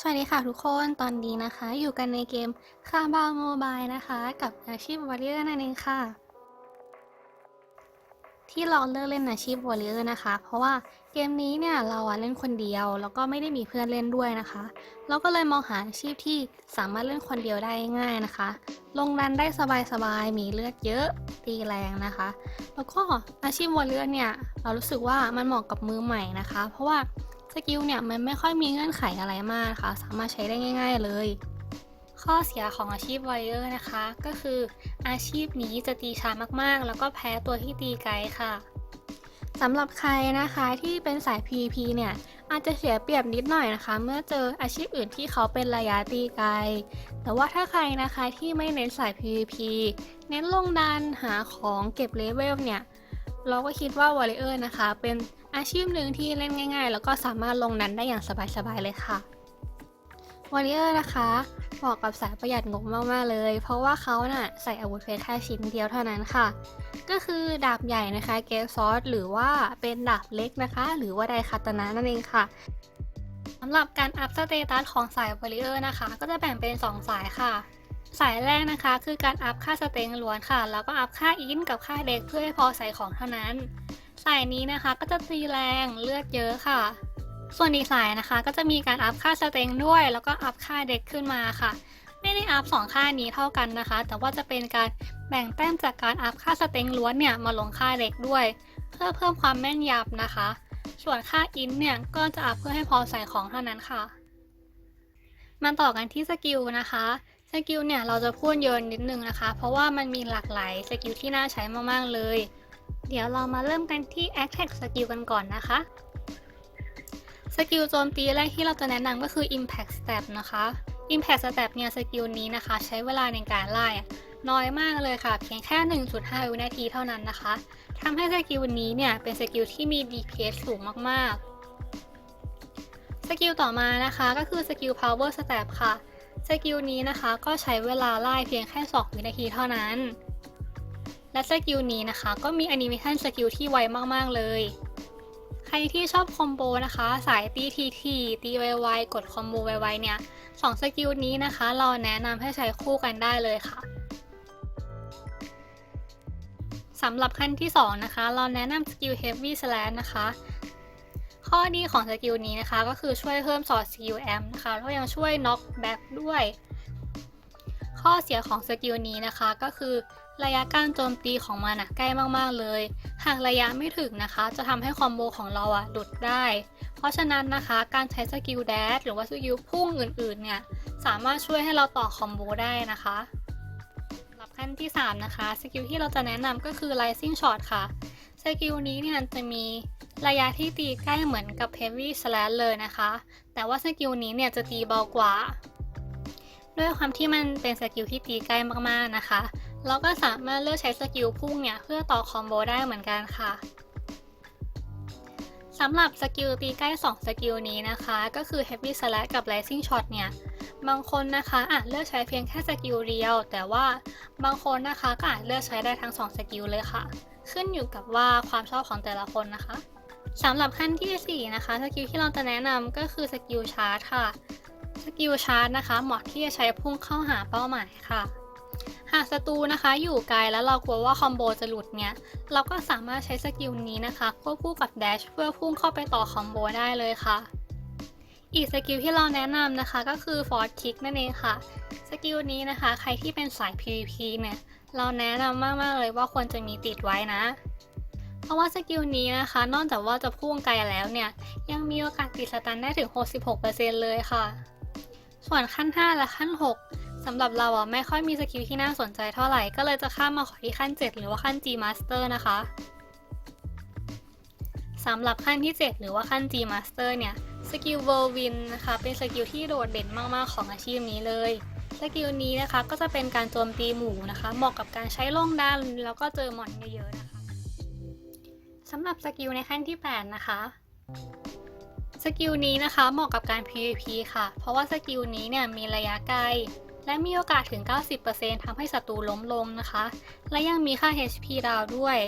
สวัสดีค่ะทุกคนตอนนี้นะคะ อยู่กันในเกมคาบาโมบายนะคะ กับอาชีพวอริเออร์นั่นเองค่ะ ที่เราเลือกเล่นอาชีพวอริเออร์นะคะ เพราะว่าเกมนี้เนี่ยเราอะเล่นคนเดียว แล้วก็ไม่ได้มีเพื่อนเล่นด้วยนะคะ เราก็เลยมองหาอาชีพที่สามารถเล่นคนเดียวได้ง่ายนะคะ ลงดันได้สบายๆมีเลือดเยอะตีแรงนะคะ แล้วก็อาชีพวอริเออร์เนี่ยเรารู้สึกว่ามันเหมาะกับมือใหม่นะคะ เพราะว่า สกิลเนี่ยมันไม่ค่อยมีเงื่อนไขอะไรมากค่ะ สามารถใช้ได้ง่าย ๆเลย ข้อเสียของอาชีพวอริเออร์นะคะ ก็คืออาชีพนี้จะตีช้ามากๆ แล้วก็แพ้ตัวที่ตีไกลค่ะสำหรับใครนะคะที่เป็นสาย PVP เนี่ย อาจจะเสียเปรียบนิดหน่อยนะคะ เมื่อเจออาชีพอื่นที่เขาเป็นระยะตีไกล แต่ว่าถ้าใครนะคะที่ไม่เน้นสาย PVP เน้นลงดันหาของเก็บเลเวลเนี่ย เราก็คิดว่าวอริเออร์นะคะ เป็นอาชีพหนึ่งที่เล่นง่าย ๆ แล้วก็สามารถลงดันได้อย่างสบายๆเลยค่ะวอริเออร์นะคะเหมาะกับสายประหยัดงบมากๆเลย เพราะว่าเขาน่ะใส่อาวุธเพียงแค่ชิ้นเดียวเท่านั้นค่ะ ก็คือดาบใหญ่นะคะเกฟซอสหรือว่าเป็นดาบเล็กนะคะ หรือว่าไดคาตานะนั่นเองค่ะสำหรับการอัพสเตตัสของสายวอริเออร์นะคะ ก็จะแบ่งเป็น 2 สายค่ะ สายแรกนะคะ คือการอัพค่าสเต็งล้วนค่ะ แล้วก็อัพค่าอินกับค่าเด็กเพื่อให้พอใส่ของเท่านั้น สายนี้นะคะก็จะตีแรงเลือดเยอะค่ะ ส่วนอีกสายนะคะ ก็จะมีการอัพค่าสเต็งด้วย แล้วก็อัพค่าเด็กขึ้นมาค่ะ ไม่ได้อัพสองค่านี้เท่ากันนะคะ แต่ว่าจะเป็นการแบ่งแต้มจากการอัพค่าสเต็งล้วนเนี่ยมาลงค่าเด็กด้วย เพื่อเพิ่มความแม่นยำนะคะ ส่วนค่าอินเนี่ยก็จะอัพเพื่อให้พอใส่ของเท่านั้นค่ะมาต่อกันที่สกิลนะคะ สกิลเนี่ยเราจะพูดเยอะนิดนึงนะคะ เพราะว่ามันมีหลากหลายสกิลที่น่าใช้มากๆเลย เดี๋ยวเรามาเริ่มกันที่ Attack สกิลกันก่อนนะคะ สกิลโจมตีแรกที่เราจะแนะนำก็คือ Impact Step นะคะ Impact Step เนี่ยสกิลนี้นะคะ ใช้เวลาในการไล่น้อยมากเลยค่ะ เพียงแค่ 1.5 วินาทีเท่านั้นนะคะ ทำให้สกิลนี้เนี่ยเป็นสกิลที่มี DPS สูงมากๆ สกิลต่อมานะคะก็คือสกิล Power Step ค่ะ สกิลนี้นะคะก็ใช้เวลาไล่เพียงแค่ 2 วินาทีเท่านั้น และสกิลนี้นะคะก็มีแอนิเมชันสกิลที่ไวมากๆเลย ใครที่ชอบคอมโบนะคะ สายตีทีทีตีไวๆกดคอมโบไวๆเนี่ยสองสกิลนี้นะคะ เราแนะนำให้ใช้คู่กันได้เลยค่ะสำหรับขั้นที่ 2 นะคะ เราแนะนำสกิล Heavy Slash นะคะ ข้อดีของสกิลนี้นะคะ ก็คือช่วยเพิ่มสอดสกิลแอมนะคะแล้วยังช่วยน็อกแบ็กด้วย ข้อเสียของสกิลนี้นะคะ ก็คือระยะการโจมตีของมันอะใกล้มากๆเลย หากระยะไม่ถึงนะคะ จะทำให้คอมโบของเราอะหลุดได้ เพราะฉะนั้นนะคะ การใช้สกิลแดชหรือว่าสกิลพุ่งอื่นๆเนี่ยสามารถช่วยให้เราต่อคอมโบได้นะคะสำหรับขั้นที่ 3 นะคะ สกิลที่เราจะแนะนำก็คือ Rising Shot ค่ะ สกิลนี้เนี่ยจะมีระยะที่ตีใกล้เหมือนกับ Heavy Slash เลยนะคะ แต่ว่าสกิลนี้เนี่ยจะตีเบากว่า ด้วยความที่มันเป็นสกิลที่ตีใกล้มากๆนะคะ เราก็สามารถเลือกใช้สกิลพุ่งเนี่ยเพื่อต่อคอมโบได้เหมือนกันค่ะสำหรับสกิลตีใกล้ 2 สกิลนี้นะคะ ก็คือ Heavy Slash กับ Rising Shot เนี่ย บางคนนะคะอาจเลือกใช้เพียงแค่สกิลเดียว แต่ว่าบางคนนะคะก็อาจเลือกใช้ได้ทั้ง 2 สกิลเลยค่ะ ขึ้นอยู่กับว่าความชอบของแต่ละคนนะคะสำหรับขั้นที่ 4 นะคะสกิลที่เราจะแนะนำก็คือสกิลชาร์จค่ะสกิลชาร์จนะคะเหมาะที่จะใช้พุ่งเข้าหาเป้าหมายค่ะ หากศัตรูนะคะอยู่ไกลแล้วเรากลัวว่าคอมโบจะหลุดเนี่ยเราก็สามารถใช้สกิลนี้นะคะควบคู่กับแดชเพื่อพุ่งเข้าไปต่อคอมโบได้เลยค่ะ อีกสกิลที่เราแนะนำนะคะก็คือ Force Kick นั่นเองค่ะ สกิลนี้นะคะ ใครที่เป็นสาย PVP เนี่ย เราแนะนำมากๆเลยว่าควรจะมีติดไว้นะ เพราะว่าสกิลนี้นะคะ นอกจากว่าจะพุ่งไกลแล้วเนี่ย ยังมีโอกาสติดสตันได้ถึง 66%เลยค่ะ ส่วนขั้น 5 และขั้น 6สำหรับเราอะไม่ค่อยมีสกิลที่น่าสนใจเท่าไหร่ ก็เลยจะข้ามมาขอที่ขั้น 7 หรือว่าขั้น G Master นะคะสำหรับขั้นที่ 7 หรือว่าขั้น G Master เนี่ย สกิล Whirlwind นะคะ เป็นสกิลที่โดดเด่นมาก ๆ ของอาชีพนี้เลย สกิลนี้นะคะก็จะเป็นการโจมตีหมู่นะคะ เหมาะกับการใช้ลงดันแล้วก็เจอหมอนเยอะๆนะคะสำหรับสกิลในขั้นที่ 8 นะคะสกิลนี้นะคะเหมาะกับการ PVP ค่ะ เพราะว่าสกิลนี้เนี่ยมีระยะไกล และมีโอกาสถึง 90%ทำให้ศัตรูล้มลงนะคะ และยังมีค่า HP ดาวด้วย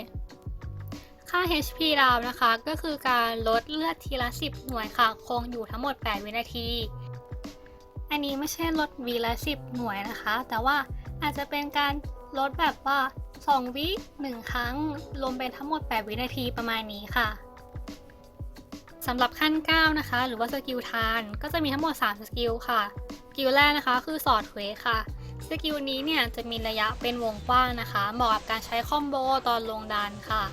ค่า HP ดาวนะคะ ก็คือการลดเลือดทีละ 10 หน่วยค่ะ คงอยู่ทั้งหมด 8 วินาที อันนี้ไม่ใช่ลดวีละ10หน่วยนะคะ แต่ว่าอาจจะเป็นการลดแบบว่า 2 วิ1ครั้ง รวมเป็นทั้งหมด 8 วินาทีประมาณนี้ค่ะสำหรับขั้น 9 นะคะ หรือว่าสกิลทานก็จะมีทั้งหมด 3 สกิลค่ะ สกิลแรกนะคะคือสอดเควค่ะสกิลนี้เนี่ยจะมีระยะเป็นวงกว้างนะคะ เหมาะกับการใช้คอมโบตอนลงดันค่ะ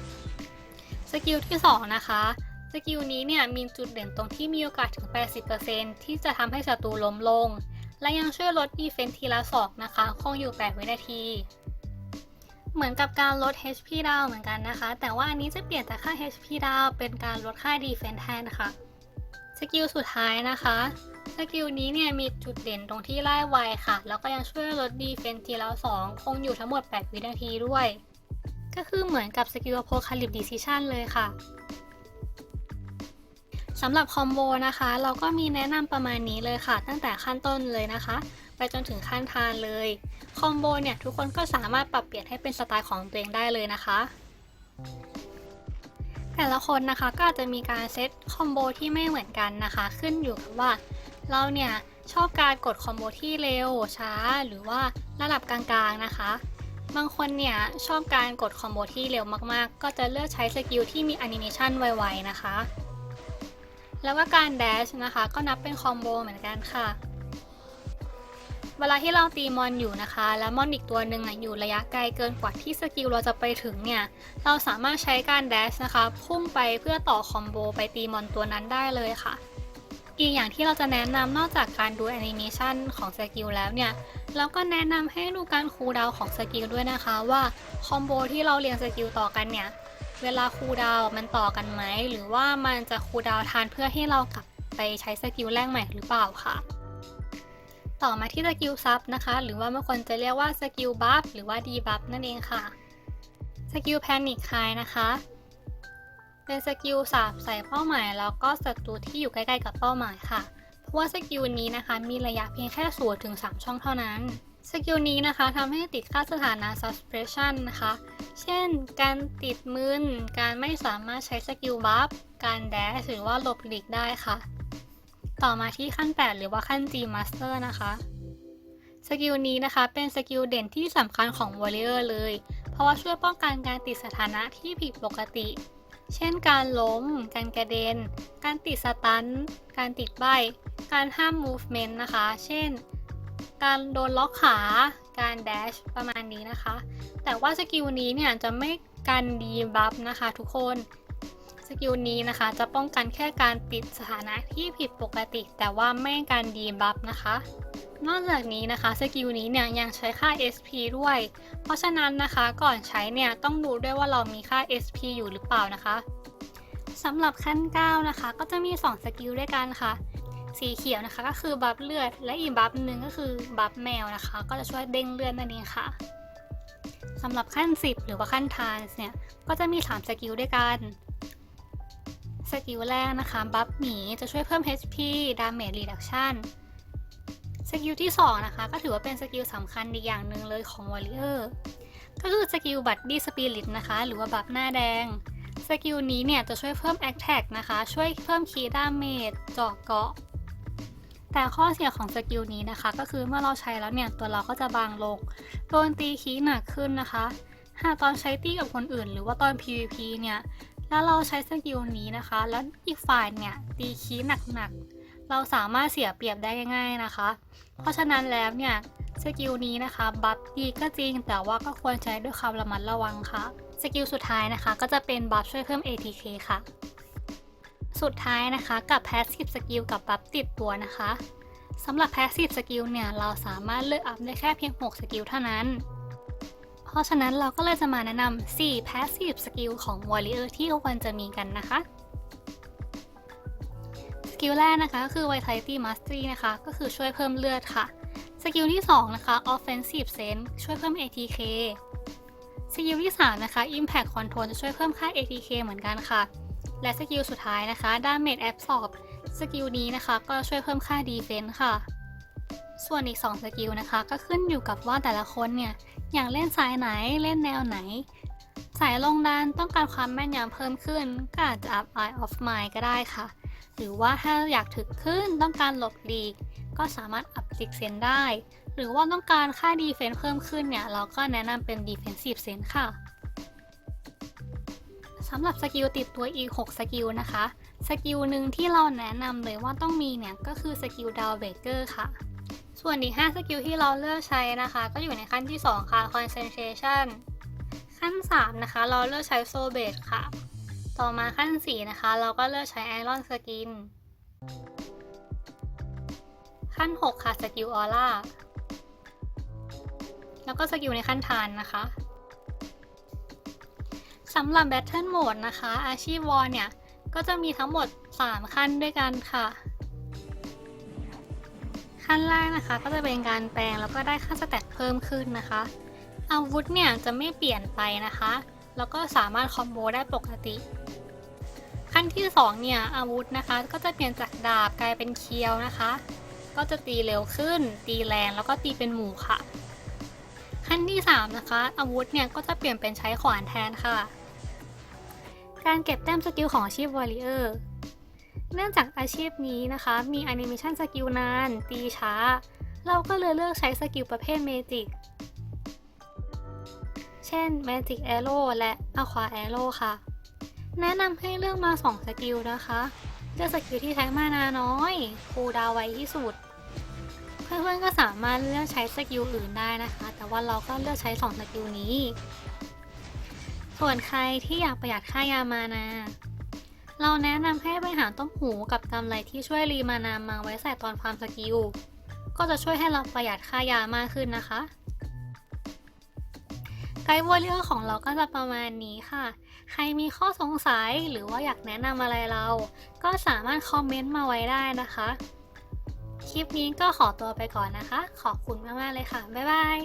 สกิลที่ 2 นะคะ สกิลนี้เนี่ยมีจุดเด่นตรงที่มีโอกาสถึง 80%ที่จะทำให้ศัตรูล้มลง และยังช่วยลดดีเฟนทีละศอกนะคะคงอยู่ 8 วินาที เหมือนกับการลด HP ดาวเหมือนกันนะคะ แต่ว่าอันนี้จะเปลี่ยนจากค่า HP ดาวเป็นการลดค่าดีเฟนแทนค่ะ สกิลสุดท้ายนะคะสกิลนี้เนี่ยมีจุดเด่นตรงที่ไล่ไวค่ะ แล้วก็ยังช่วยลดดีเฟนทีละ2คงอยู่ทั้งหมด 8 วินาทีด้วย ก็คือเหมือนกับสกิลโพคาลิปดิซิชันเลยค่ะ สำหรับคอมโบนะคะ เราก็มีแนะนำประมาณนี้เลยค่ะ ตั้งแต่ขั้นต้นเลยนะคะ ไปจนถึงขั้นทานเลย คอมโบเนี่ย ทุกคนก็สามารถปรับเปลี่ยนให้เป็นสไตล์ของตัวเองได้เลยนะคะ แต่ละคนนะคะก็อาจจะมีการเซตคอมโบที่ไม่เหมือนกันนะคะ ขึ้นอยู่กับว่า เราเนี่ยชอบการกดคอมโบที่เร็วช้า หรือว่าระดับกลางๆนะคะ บางคนเนี่ยชอบการกดคอมโบที่เร็วมากๆ ก็จะเลือกใช้สกิลที่มีแอนิเมชันไวๆนะคะ แล้วก็การแดชนะคะ ก็นับเป็นคอมโบเหมือนกันค่ะ เวลาที่เราตีมอนอยู่นะคะ แล้วมอนอีกตัวหนึ่งอยู่ระยะไกลเกินกว่าที่สกิลเราจะไปถึงเนี่ย เราสามารถใช้การแดชนะคะ พุ่งไปเพื่อต่อคอมโบไปตีมอนตัวนั้นได้เลยค่ะอีกอย่างที่เราจะแนะนำนอกจากการดูแอนิเมชันของสกิลแล้วเนี่ย เราก็แนะนำให้ดูการคูลดาวของสกิลด้วยนะคะว่าคอมโบที่เราเรียงสกิลต่อกันเนี่ย เวลาคูดาวมันต่อกันไหม หรือว่ามันจะคูดาวทานเพื่อให้เรากลับไปใช้สกิลแรกใหม่หรือเปล่าค่ะ ต่อมาที่สกิลซับนะคะ หรือว่าบางคนจะเรียกว่าสกิลบัฟหรือว่าดีบัฟนั่นเองค่ะ สกิลแพนิคคายนะคะ เป็นสกิลสาบใส่เป้าหมายแล้วก็ศัตรูที่อยู่ใกล้ๆกับเป้าหมายค่ะ เพราะว่าสกิลนี้นะคะมีระยะเพียงแค่0ถึง3ช่องเท่านั้น สกิลนี้นะคะทำให้ติดค่าสถานะ suppression นะคะ เช่น การติดมึนการไม่สามารถใช้สกิลบัฟ การแดชหรือว่าหลบหลีกได้ค่ะ ต่อมาที่ขั้น 8 หรือว่าขั้น G Master นะคะ สกิลนี้นะคะเป็นสกิลเด่นที่สำคัญของ Warrior เลย เพราะว่าช่วยป้องกันการติดสถานะที่ผิดปกติ เช่น การล้ม การกระเด็น การติดสตัน การติดใบ การห้าม movement นะคะ เช่น การโดนล็อกขา การแดชประมาณนี้นะคะ แต่ว่าสกิลนี้เนี่ยจะไม่กันดีบัฟนะคะทุกคน สกิลนี้นะคะจะป้องกันแค่การติดสถานะที่ผิดปกติ แต่ว่าไม่การดีบัฟนะคะนอกจากนี้นะคะสกิลนี้เนี่ยยังใช้ค่า SP ด้วย เพราะฉะนั้นนะคะก่อนใช้เนี่ยต้องดูด้วยว่าเรามีค่า SP อยู่หรือเปล่านะคะสำหรับขั้น 9 นะคะ ก็จะมี 2 สกิลด้วยกันค่ะ สีเขียวนะคะ ก็คือบัฟเลือด และอีกบัฟหนึ่งก็คือบัฟแมวนะคะ ก็จะช่วยเด้งเลือดนั่นเองค่ะสำหรับขั้น 10 หรือว่าขั้นทานเนี่ย ก็จะมี 3 สกิลด้วยกัน สกิลแรกนะคะ บัฟหมีจะช่วยเพิ่ม HP Damage Reduction สกิลที่ 2 นะคะ ก็ถือว่าเป็นสกิลสำคัญอีกอย่างหนึ่งเลยของ Warrior ก็คือสกิลบัตดี้สปิริตนะคะ หรือว่าบัฟหน้าแดง สกิลนี้เนี่ยจะช่วยเพิ่ม Attack นะคะ ช่วยเพิ่มคีดาเมจเจาะเกาะ แต่ข้อเสียของสกิลนี้นะคะ ก็คือเมื่อเราใช้แล้วเนี่ย ตัวเราก็จะบางลง โดนตีคีหนักขึ้นนะคะ หากตอนใช้ตีกับคนอื่น หรือว่าตอน PVP เนี่ย แล้วเราใช้สกิลนี้นะคะ แล้วอีกฝ่ายเนี่ยตีคีหนักๆ เราสามารถเสียเปรียบได้ง่าย ๆนะคะ เพราะฉะนั้นแล้วเนี่ยสกิลนี้นะคะบัฟดีก็จริง แต่ว่าก็ควรใช้ด้วยความระมัดระวังค่ะ สกิลสุดท้ายนะคะ ก็จะเป็นบัฟช่วยเพิ่ม ATK ค่ะ สุดท้ายนะคะกับ Passive Skill กับบัฟติดตัวนะคะสำหรับ Passive Skill เนี่ย เราสามารถเลือกอัพได้แค่เพียง 6 สกิลเท่านั้น เพราะฉะนั้นเราก็เลยจะมาแนะนำ4 Passive Skill ของ Warrior ที่ควรจะมีกันนะคะสกิลแรกนะคะก็คือ Vitality Mastery นะคะ ก็คือช่วยเพิ่มเลือดค่ะสกิลที่ 2 นะคะ Offensive Sense ช่วยเพิ่ม ATK สกิลที่ 3 นะคะ Impact Control จะช่วยเพิ่มค่า ATK เหมือนกันค่ะ และสกิลสุดท้ายนะคะ Damage Absorb สกิลนี้นะคะ ก็ช่วยเพิ่มค่า Defense ค่ะ ส่วนอีก 2 สกิลนะคะ ก็ขึ้นอยู่กับว่าแต่ละคนเนี่ย อยากเล่นสายไหนเล่นแนวไหน สายลงดานต้องการความแม่นยำเพิ่มขึ้น ก็อาจจะ up Eye of Mind ก็ได้ค่ะ หรือว่าถ้าอยากถึกขึ้นต้องการหลบหลีก ก็สามารถอัพติกเซนได้ หรือว่าต้องการค่าดีเฟนส์เพิ่มขึ้นเนี่ย เราก็แนะนำเป็น Defensive Sense ค่ะำหรับสกิลติดตัวอีก 6 สกิลนะคะ สกิลหนึ่งที่เราแนะนำเลยว่าต้องมีเนี่ยก็คือสกิลดาวเบเกอร์ค่ะ ส่วนอีก 5 สกิลที่เราเลือกใช้นะคะ ก็อยู่ในขั้นที่ 2 ค่ะ Concentration ขั้น 3 นะคะ เราเลือกใช้โซเบตค่ะ ต่อมาขั้น 4 นะคะ เราก็เลือกใช้ไอรอนสกิน ขั้น 6 ค่ะสกิลออร่าแล้วก็สกิลในขั้นทานนะคะ สำหรับ Battle Mode นะคะ อาชีพวอลเนี่ย ก็จะมีทั้งหมด 3 ขั้นด้วยกันค่ะ ขั้นแรกนะคะก็จะเป็นการแปลงแล้วก็ได้ค่าสแต็กเพิ่มขึ้นนะคะ อาวุธเนี่ยจะไม่เปลี่ยนไปนะคะ แล้วก็สามารถคอมโบได้ปกติ ขั้นที่ 2 เนี่ย อาวุธนะคะก็จะเปลี่ยนจากดาบกลายเป็นเคียวนะคะ ก็จะตีเร็วขึ้น ตีแรงแล้วก็ตีเป็นหมู่ค่ะขั้นที่ 3 นะคะ อาวุธเนี่ยก็จะเปลี่ยนเป็นใช้ขวานแทนค่ะ การเก็บแต้มสกิลของอาชีพวอริเออร์เนื่องจากอาชีพนี้นะคะ มีแอนิเมชันสกิลนาน ตีช้า เราก็เลยเลือกใช้สกิลประเภทเมจิก เช่น Magic Arrow และ Aqua Arrow ค่ะ แนะนำให้เลือกมา 2 สกิลนะคะเลือกสกิลที่ใช้มานาน้อยคูดาวไวที่สุด เพื่อนๆก็สามารถเลือกใช้สกิลอื่นได้นะคะ แต่ว่าเราก็เลือกใช้ 2 สกิลนี้ ส่วนใครที่อยากประหยัดค่ายามานา เราแนะนำให้ไปหาต้มหูกับกำไรที่ช่วยรีมานามาไว้ใส่ตอนฟาร์มสกิล ก็จะช่วยให้เราประหยัดค่ายามากขึ้นนะคะ ไกด์วอลเลอร์ของเราก็จะประมาณนี้ค่ะ ใครมีข้อสงสัยหรือว่าอยากแนะนำอะไรเรา ก็สามารถคอมเมนต์มาไว้ได้นะคะ คลิปนี้ก็ขอตัวไปก่อนนะคะ ขอบคุณมากๆเลยค่ะ บ๊ายบาย